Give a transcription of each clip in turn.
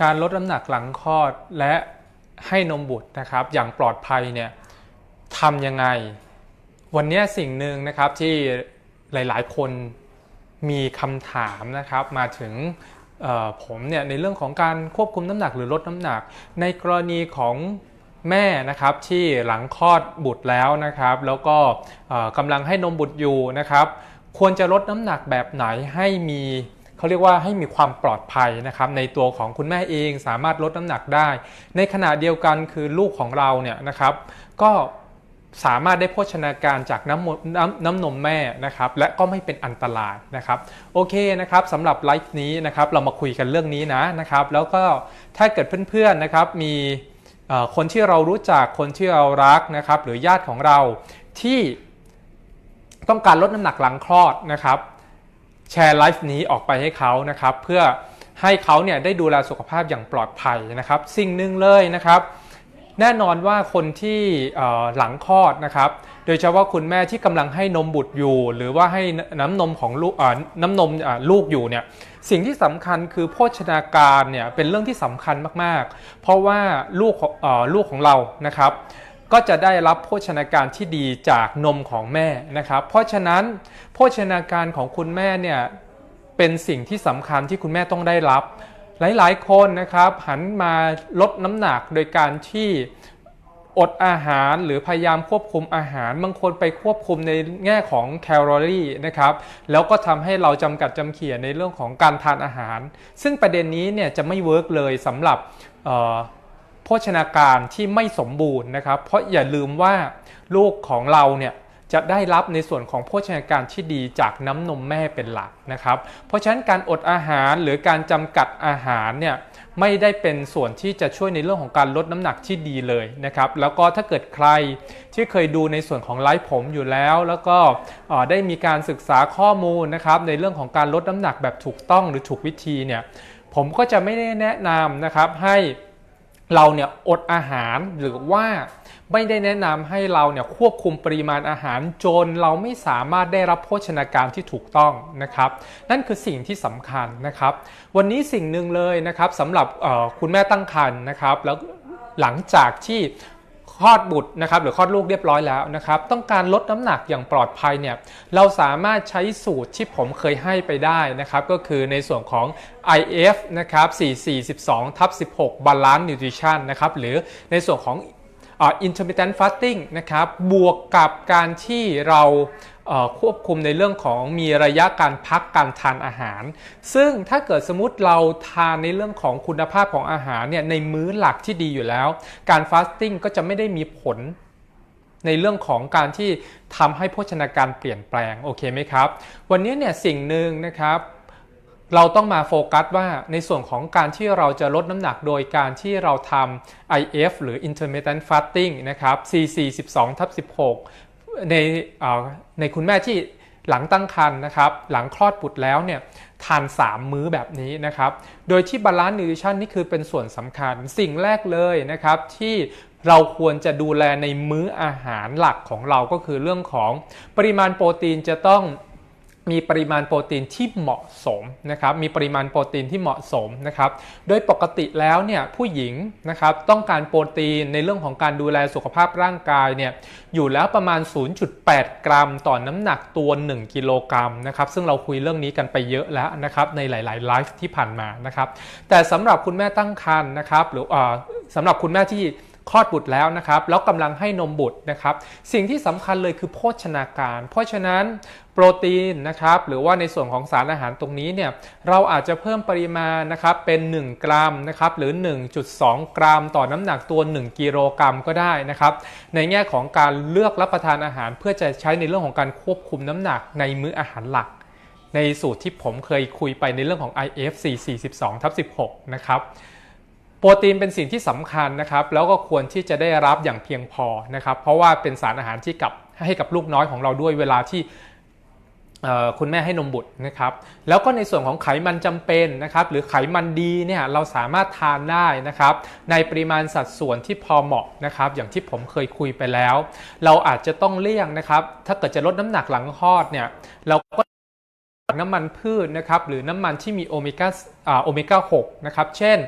การลดน้ำหนักหลังคลอดและให้นมบุตรนะครับ อย่างปลอดภัยเนี่ยทำยังไง วันนี้สิ่งหนึ่งนะครับที่หลายๆ คนมีคำถามนะครับมาถึงผมเนี่ยในเรื่องของการควบคุมน้ำหนักหรือลดน้ำหนัก ในกรณีของแม่นะครับที่หลังคลอดบุตรแล้วนะครับ แล้วก็กำลังให้นมบุตรอยู่นะครับ ควรจะลดน้ำหนักแบบไหนให้มี เขาเรียกว่าให้มีความปลอดภัยนะครับในตัวของคุณแม่เองสามารถลดน้ำหนักได้ ในขณะเดียวกันคือลูกของเราเนี่ยนะครับ ก็สามารถได้โภชนาการจากน้ำน้ำน้ำนมแม่นะครับ และก็ไม่เป็นอันตรายนะครับ โอเคนะครับสำหรับไลฟ์นี้นะครับเรามาคุยกันเรื่องนี้นะนะครับ แล้วก็ถ้าเกิดเพื่อนๆนะครับมีคนที่เรารู้จักคนที่เรารักนะครับ หรือญาติของเราที่ต้องการลดน้ำหนักหลังคลอดนะครับ แชร์ไลฟ์นี้ออกไปให้เขานะครับ เพื่อให้เขาเนี่ยได้ดูแลสุขภาพอย่างปลอดภัยนะครับ สิ่งหนึ่งเลยนะครับ แน่นอนว่าคนที่หลังคลอดนะครับ โดยเฉพาะคุณแม่ที่กำลังให้นมบุตรอยู่ หรือว่าให้น้ำนมของลูกน้ำนมลูกอยู่เนี่ยสิ่งที่สำคัญคือโภชนาการเนี่ยเป็นเรื่องที่สำคัญมากๆ เพราะว่าลูกของลูกของเรานะครับ ก็จะได้รับโภชนาการที่ดีจากนมของแม่นะครับ เพราะฉะนั้นโภชนาการของคุณแม่เนี่ยเป็นสิ่งที่สำคัญที่คุณแม่ต้องได้รับ หลายๆ คนนะครับหันมาลดน้ำหนักโดยการที่อดอาหารหรือพยายามควบคุมอาหาร บางคนไปควบคุมในแง่ของแคลอรี่นะครับ แล้วก็ทำให้เราจำกัดจำเขี่ยในเรื่องของการทานอาหาร ซึ่งประเด็นนี้เนี่ยจะไม่เวิร์กเลยสำหรับ โภชนาการที่ไม่สมบูรณ์นะครับ เพราะอย่าลืมว่าลูกของเราเนี่ยจะได้รับในส่วนของโภชนาการที่ดีจากน้ำนมแม่เป็นหลักนะครับ เพราะฉะนั้นการอดอาหารหรือการจำกัดอาหารเนี่ยไม่ได้เป็นส่วนที่จะช่วยในเรื่องของการลดน้ำหนักที่ดีเลยนะครับ แล้วก็ถ้าเกิดใครที่เคยดูในส่วนของไลฟ์ผมอยู่แล้ว แล้วก็ได้มีการศึกษาข้อมูลนะครับในเรื่องของการลดน้ำหนักแบบถูกต้องหรือถูกวิธีเนี่ยผมก็จะไม่ได้แนะนำนะครับให้ เราเนี่ยอดอาหารหรือว่าไม่ได้แนะนำให้เราเนี่ยควบคุมปริมาณอาหารจนเราไม่สามารถได้รับโภชนาการที่ถูกต้องนะครับ นั่นคือสิ่งที่สำคัญนะครับ วันนี้สิ่งหนึ่งเลยนะครับสำหรับคุณแม่ตั้งครรภ์นะครับแล้วหลังจากที่ คลอดบุตรนะครับหรือคลอดลูกเรียบร้อยแล้วนะครับ ต้องการลดน้ำหนักอย่างปลอดภัยเนี่ยเราสามารถใช้สูตรที่ผมเคยให้ไปได้นะครับ ก็คือในส่วนของ IF นะครับ442ทับ16 Balance Nutrition นะครับหรือในส่วนของ intermittent fasting นะครับบวกกับการที่เราควบคุมในเรื่องของมีระยะการพักการทานอาหาร ซึ่งถ้าเกิดสมมติเราทานในเรื่องของคุณภาพของอาหารเนี่ยในมื้อหลักที่ดีอยู่แล้ว การ fasting ก็จะไม่ได้มีผลในเรื่องของการที่ทำให้โภชนาการเปลี่ยนแปลงโอเคไหมครับ วันนี้เนี่ยสิ่งหนึ่งนะครับ เราต้องมาโฟกัสว่าในส่วนของการที่เราจะลดน้ำหนักโดยการที่เราทำ IF หรือ intermittent fasting นะครับ CC 12ทับ16 ในในคุณแม่ที่หลังตั้งครรภ์นะครับ หลังคลอดบุตรแล้วเนี่ยทาน 3 มื้อแบบนี้นะครับ โดยที่บาลานซ์นิวทริชั่นนี่คือเป็นส่วนสำคัญสิ่งแรกเลยนะครับที่เราควรจะดูแลในมื้ออาหารหลักของเราก็คือเรื่องของปริมาณโปรตีนจะต้อง มีปริมาณโปรตีนที่เหมาะสมนะครับ มีปริมาณโปรตีนที่เหมาะสมนะครับ โดยปกติแล้วเนี่ยผู้หญิงนะครับต้องการโปรตีนในเรื่องของการดูแลสุขภาพร่างกายเนี่ยอยู่แล้วประมาณ 0.8 กรัม ต่อน้ำหนักตัว 1 กิโลกรัมนะครับซึ่งเราคุยเรื่องนี้กันไปเยอะแล้วนะครับในหลายๆไลฟ์ที่ผ่านมานะครับแต่สำหรับคุณแม่ตั้งครรภ์นะครับหรือเออสำหรับคุณแม่ที่ คลอดบุตรแล้วนะครับ แล้วกำลังให้นมบุตรนะครับ สิ่งที่สำคัญเลยคือโภชนาการ เพราะฉะนั้นโปรตีนนะครับหรือว่าในส่วนของสารอาหารตรงนี้เนี่ยเราอาจจะเพิ่มปริมาณนะครับเป็น 1 กรัมนะครับหรือ 1.2 กรัม ต่อน้ำหนักตัว 1 กิโลกรัมก็ได้นะครับในแง่ของการเลือกรับประทานอาหาร เพื่อจะใช้ในเรื่องของการควบคุมน้ำหนักในมื้ออาหารหลัก ในสูตรที่ผมเคยคุยไปในเรื่องของ IF 442ทับ16 นะครับ โปรตีนเป็นสิ่งที่สำคัญนะครับ แล้วก็ควรที่จะได้รับอย่างเพียงพอนะครับ เพราะว่าเป็นสารอาหารที่กับให้กับลูกน้อยของเราด้วยเวลาที่คุณแม่ให้นมบุตรนะครับ แล้วก็ในส่วนของไขมันจำเป็นนะครับ หรือไขมันดีเนี่ยเราสามารถทานได้นะครับ ในปริมาณสัดส่วนที่พอเหมาะนะครับ อย่างที่ผมเคยคุยไปแล้ว เราอาจจะต้องเลี่ยงนะครับ ถ้าเกิดจะลดน้ำหนักหลังคลอดเนี่ยเราก็ น้ำมันพืชนะครับหรือน้ำมันที่มีโอเมก้าโอเมก้า6นะครับเช่น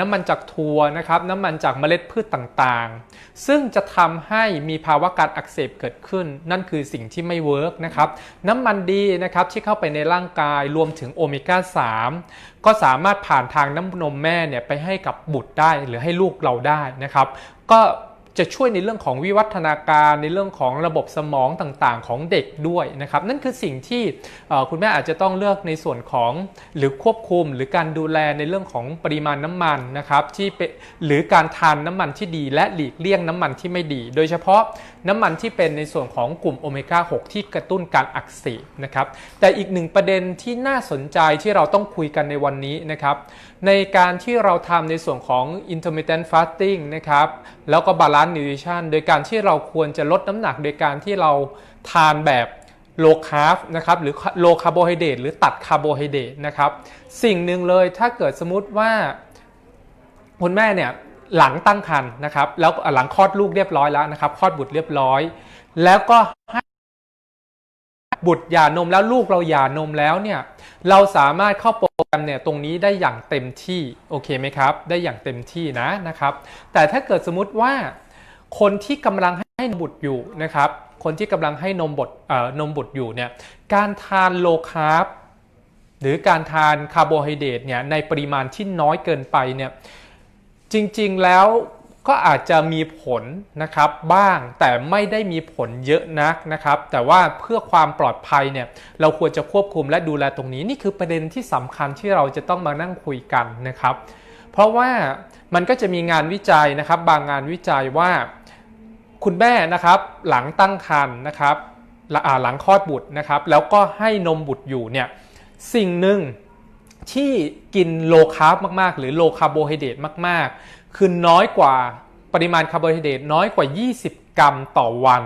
น้ำมันจากถั่วนะครับน้ำมันจากเมล็ดพืชต่างๆ ซึ่งจะทำให้มีภาวะการอักเสบเกิดขึ้น นั่นคือสิ่งที่ไม่เวิร์กนะครับน้ำมันดีนะครับที่เข้าไปในร่างกายรวมถึงโอเมก้า3ก็สามารถผ่านทางน้ำนมแม่เนี่ยไปให้กับบุตรได้หรือให้ลูกเราได้นะครับก็ จะช่วยในเรื่องของวิวัฒนาการในเรื่องของระบบสมองต่างๆ ของเด็กด้วยนะครับ นั่นคือสิ่งที่คุณแม่อาจจะต้องเลือกในส่วนของหรือควบคุมหรือการดูแลในเรื่องของปริมาณน้ำมันนะครับที่หรือการทานน้ำมันที่ดี และหลีกเลี่ยงน้ำมันที่ไม่ดี โดยเฉพาะ น้ำมันที่เป็นในส่วนของกลุ่มโอเมก้า 6 ที่กระตุ้นการอักเสบนะครับ แต่อีกหนึ่งประเด็นที่น่าสนใจที่เราต้องคุยกันในวันนี้นะครับ ในการที่เราทำในส่วนของ intermittent fasting นะครับ แล้วก็ balance nutrition โดยการที่เราควรจะลดน้ำหนักโดยการที่เราทานแบบ low carb นะครับหรือ low carbohydrate หรือตัดคาร์โบไฮเดรตนะครับ สิ่งหนึ่งเลยถ้าเกิดสมมติว่าคุณแม่เนี่ย หลังตั้งครรภ์นะครับแล้วหลังคลอดลูกเรียบร้อยแล้วนะครับคลอดบุตรเรียบร้อย แล้วก็ให้บุตรหย่านมแล้วลูกเราหย่านมแล้วเนี่ยเราสามารถเข้าโปรแกรมเนี่ยตรงนี้ได้อย่างเต็มที่โอเคไหมครับ ได้อย่างเต็มที่นะนะครับ แต่ถ้าเกิดสมมติว่าคนที่กำลังให้นมบุตรอยู่นะครับ คนที่กำลังให้นมบุตรเอ่อนมบุตรอยู่เนี่ยการทานโลคาร์บหรือการทานคาร์โบไฮเดรตเนี่ยในปริมาณที่น้อยเกินไปเนี่ย จริงๆแล้วก็อาจจะมีผลนะครับบ้างแต่ไม่ได้มีผลเยอะนักนะครับ แต่ว่าเพื่อความปลอดภัยเนี่ยเราควรจะควบคุมและดูแลตรงนี้ นี่คือประเด็นที่สำคัญที่เราจะต้องมานั่งคุยกันนะครับ เพราะว่ามันก็จะมีงานวิจัยนะครับ บางงานวิจัยว่า คุณแม่นะครับหลังตั้งครรภ์นะครับหลังคลอดบุตรนะครับ แล้วก็ให้นมบุตรอยู่เนี่ยสิ่งหนึ่ง ที่กินโลคาร์บมาก ๆ หรือโลคาร์โบไฮเดรตมาก ๆ คือน้อยกว่าปริมาณคาร์โบไฮเดรตน้อยกว่า 20 กรัมต่อวัน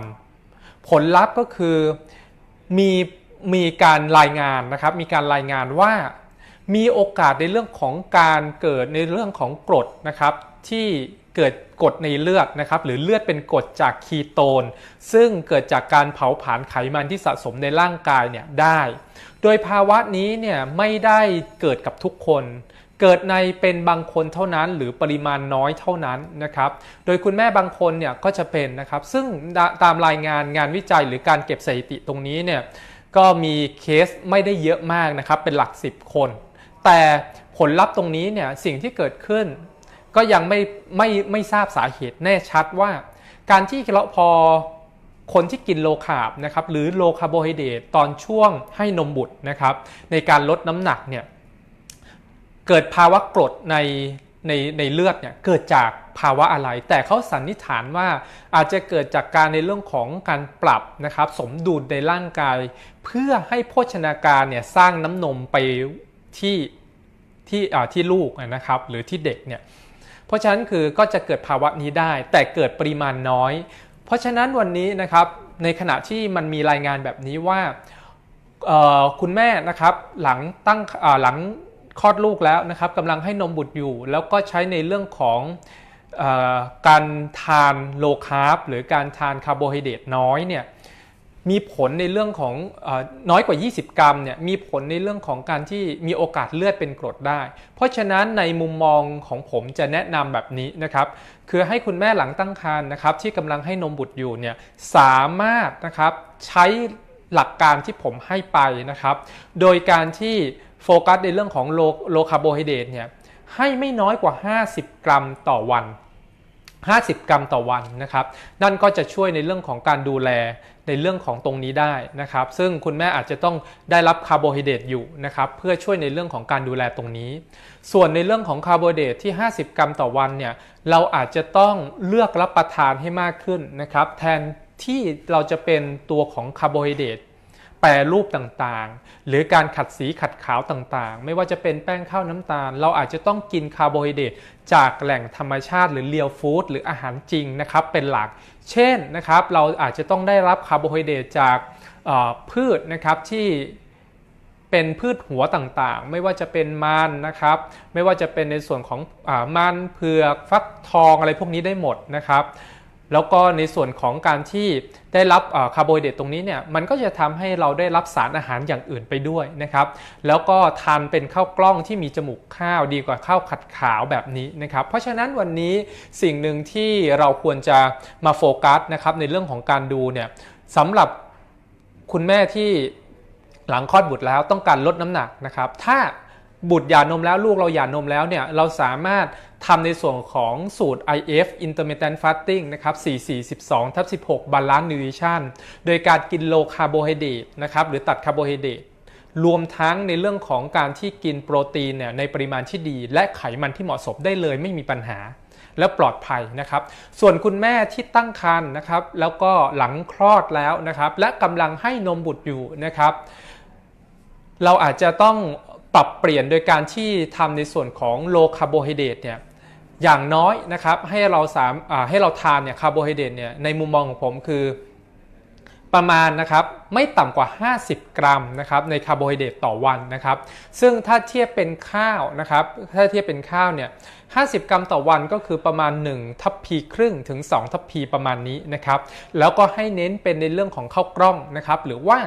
ผลลัพธ์ก็คือมีมีการรายงานนะครับ มีการรายงานว่ามีโอกาสในเรื่องของการเกิดในเรื่องของกรดนะครับที่ เกิดกรดในเลือดนะครับหรือเลือดเป็นกรดจากคีโตน ซึ่งเกิดจากการเผาผลาญไขมันที่สะสมในร่างกายเนี่ยได้ โดยภาวะนี้เนี่ยไม่ได้เกิดกับทุกคน เกิดในเป็นบางคนเท่านั้น หรือปริมาณน้อยเท่านั้นนะครับโดยคุณแม่บางคนเนี่ยก็จะเป็นนะครับซึ่งตามรายงานงานวิจัยหรือการเก็บสถิติตรงนี้เนี่ยก็มีเคสไม่ได้เยอะมากนะครับเป็นหลัก 10 คน แต่ผลลัพธ์ตรงนี้เนี่ยสิ่งที่เกิดขึ้น ก็ยังไม่ไม่ไม่ทราบสาเหตุแน่ชัดว่า การที่เราพอคนที่กินโลคาร์บนะครับหรือโลคาร์โบไฮเดรตตอนช่วงให้นมบุตรนะครับ ในการลดน้ำหนักเนี่ยเกิดภาวะกรดในในในเลือดเนี่ยเกิดจากภาวะอะไร แต่เขาสันนิษฐานว่าอาจจะเกิดจากการในเรื่องของการปรับนะครับ สมดุลในร่างกาย เพื่อให้โภชนาการเนี่ยสร้างน้ำนมไปที่ที่ที่ลูกนะครับ หรือที่เด็กเนี่ย เพราะฉะนั้นคือก็จะเกิดภาวะนี้ได้ แต่เกิดปริมาณน้อย เพราะฉะนั้นวันนี้นะครับในขณะที่มันมีรายงานแบบนี้ว่าคุณแม่นะครับหลังตั้งหลังคลอดลูกแล้วนะครับกำลังให้นมบุตรอยู่ แล้วก็ใช้ในเรื่องของอการทานโลคาร์บหรือการทานคาร์โบไฮเดรตน้อยเนี่ย มีผลในเรื่องของอน้อยกว่า 20 กรัมเนี่ยมีผลในเรื่องของการที่มีโอกาสเลือดเป็นกรดได้ เพราะฉะนั้นในมุมมองของผมจะแนะนำแบบนี้นะครับ คือให้คุณแม่หลังตั้งครรภ์นะครับ ที่กำลังให้นมบุตรอยู่เนี่ยสามารถนะครับใช้หลักการที่ผมให้ไปนะครับ โดยการที่โฟกัสในเรื่องของโลโลคาร์โบไฮเดรตเนี่ยให้ไม่น้อยกว่า 50 กรัมต่อวัน 50 กรัมต่อวันนะครับ นั่นก็จะช่วยในเรื่องของการดูแลในเรื่องของตรงนี้ได้นะครับ ซึ่งคุณแม่อาจจะต้องได้รับคาร์โบไฮเดรตอยู่นะครับ เพื่อช่วยในเรื่องของการดูแลตรงนี้ ส่วนในเรื่องของคาร์โบไฮเดรตที่ 50 กรัมต่อวันเนี่ย เราอาจจะต้องเลือกรับประทานให้มากขึ้นนะครับ แทนที่เราจะเป็นตัวของคาร์โบไฮเดรต แปรรูปต่างๆ หรือการขัดสีขัดขาวต่างๆ ไม่ว่าจะเป็นแป้งข้าวน้ำตาล เราอาจจะต้องกินคาร์โบไฮเดรตจากแหล่งธรรมชาติหรือเรียลฟู้ดหรืออาหารจริงนะครับเป็นหลัก เช่นนะครับเราอาจจะต้องได้รับคาร์โบไฮเดรตจากพืชนะครับที่เป็นพืชหัวต่างๆ ไม่ว่าจะเป็นมันนะครับ ไม่ว่าจะเป็นในส่วนของอมันเผือกฟักทองอะไรพวกนี้ได้หมดนะครับ แล้วก็ในส่วนของการที่ได้รับคาร์โบไฮเดรตตรงนี้เนี่ยมันก็จะทำให้เราได้รับสารอาหารอย่างอื่นไปด้วยนะครับ แล้วก็ทานเป็นข้าวกล้องที่มีจมูกข้าวดีกว่าข้าวขัดขาวแบบนี้นะครับ เพราะฉะนั้นวันนี้สิ่งหนึ่งที่เราควรจะมาโฟกัสนะครับในเรื่องของการดูเนี่ยสำหรับคุณแม่ที่หลังคลอดบุตรแล้วต้องการลดน้ำหนักนะครับ ถ้าบุตรหย่านมแล้วลูกเราหย่านมแล้วเนี่ยเราสามารถ ทำในส่วนของสูตร IF Intermittent Fasting นะครับ 4412ทับ16 Balance Nutrition โดยการกิน low carbohydrate นะครับ หรือตัดคาร์โบไฮเดรตรวมทั้งในเรื่องของการที่กินโปรตีนเนี่ยในปริมาณที่ดี และไขมันที่เหมาะสมได้เลยไม่มีปัญหา และปลอดภัยนะครับ ส่วนคุณแม่ที่ตั้งครรภ์นะครับ แล้วก็หลังคลอดแล้วนะครับ และกำลังให้นมบุตรอยู่นะครับ เราอาจจะต้องปรับเปลี่ยนโดยการที่ทำในส่วนของโลคาร์โบไฮเดรตเนี่ย อย่างน้อยนะครับให้เราสามารให้เราทานเนี่ยคาร์โบไฮเดรตเนี่ยในมุมมองของผมคือประมาณนะครับไม่ต่ำกว่า 50 กรัมนะครับในคาร์โบไฮเดรตต่อวันนะครับซึ่งถ้าเทียบเป็นข้าวนะครับถ้าเทียบเป็นข้าวเนี่ย50 กรัมต่อวันก็คือประมาณ 1 ทัพพีครึ่งถึง 2 ทัพพีประมาณนี้นะครับแล้วก็ให้เน้นเป็นในเรื่องของข้าวกล้องนะครับหรือว่า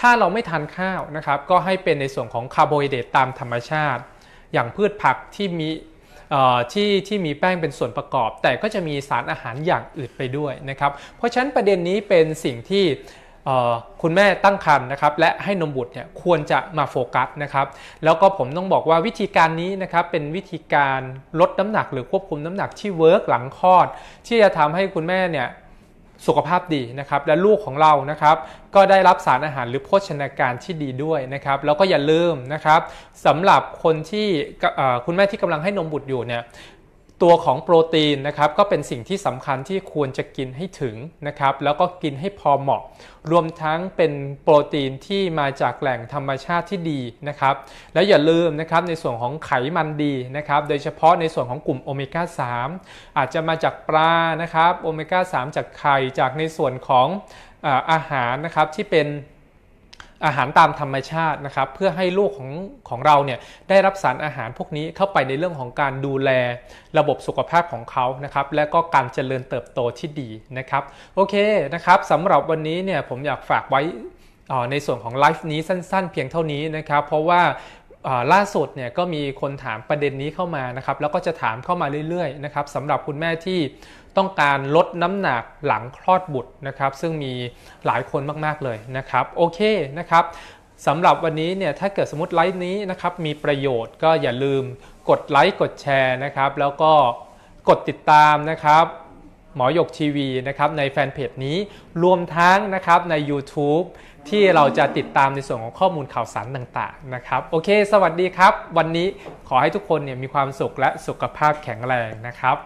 ถ้าเราไม่ทานข้าวนะครับก็ให้เป็นในส่วนของคาร์โบไฮเดรตตามธรรมชาติ อย่างพืชผักที่มี ที่ที่มีแป้งเป็นส่วนประกอบ แต่ก็จะมีสารอาหารอย่างอื่นไปด้วยนะครับ เพราะฉะนั้นประเด็นนี้เป็นสิ่งที่คุณแม่ตั้งครรภ์นะครับและให้นมบุตรเนี่ยควรจะมาโฟกัสนะครับแล้วก็ผมต้องบอกว่าวิธีการนี้นะครับเป็นวิธีการลดน้ำหนักหรือควบคุมน้ำหนักที่เวิร์กหลังคลอด ที่จะทำให้คุณแม่เนี่ย สุขภาพดีนะครับและลูกของเรานะครับก็ได้รับสารอาหารหรือโภชนาการที่ดีด้วยนะครับแล้วก็อย่าลืมนะครับสำหรับคนที่คุณแม่ที่กำลังให้นมบุตรอยู่เนี่ย ตัวของโปรตีนนะครับก็เป็นสิ่งที่สำคัญที่ควรจะกินให้ถึงนะครับแล้วก็กินให้พอเหมาะ รวมทั้งเป็นโปรตีนที่มาจากแหล่งธรรมชาติที่ดีนะครับแล้วอย่าลืมนะครับในส่วนของไขมันดีนะครับโดยเฉพาะในส่วนของกลุ่มโอเมก้า 3 อาจจะมาจากปลานะครับโอเมก้า 3 จากไข่จากในส่วนของอาหารนะครับที่เป็น อาหารตามธรรมชาตินะครับ เพื่อให้ลูกของของเราเนี่ยได้รับสารอาหารพวกนี้เข้าไปในเรื่องของการดูแลระบบสุขภาพของเขานะครับ และก็การเจริญเติบโตที่ดีนะครับ โอเคนะครับสำหรับวันนี้เนี่ยผมอยากฝากไว้ในส่วนของไลฟ์นี้สั้น ๆ เพียงเท่านี้นะครับ เพราะว่า ล่าสุดเนี่ยก็มีคนถามประเด็นนี้เข้ามานะครับแล้วก็จะถามเข้ามาเรื่อยๆนะครับสำหรับคุณแม่ที่ต้องการลดน้ำหนักหลังคลอดบุตรนะครับ ซึ่งมีหลายคนมากๆเลยนะครับโอเคนะครับสำหรับวันนี้เนี่ยถ้าเกิดสมมติไลฟ์นี้นะครับมีประโยชน์ก็อย่าลืมกดไลค์กดแชร์นะครับ แล้วก็กดติดตามนะครับ หมอหยกทีวีนะครับในแฟนเพจนี้รวมทั้งนะครับใน YouTube ที่เราจะติดตามในส่วนของข้อมูลข่าวสารต่างๆนะครับโอเค สวัสดีครับ วันนี้ขอให้ทุกคนเนี่ยมีความสุขและสุขภาพแข็งแรงนะครับ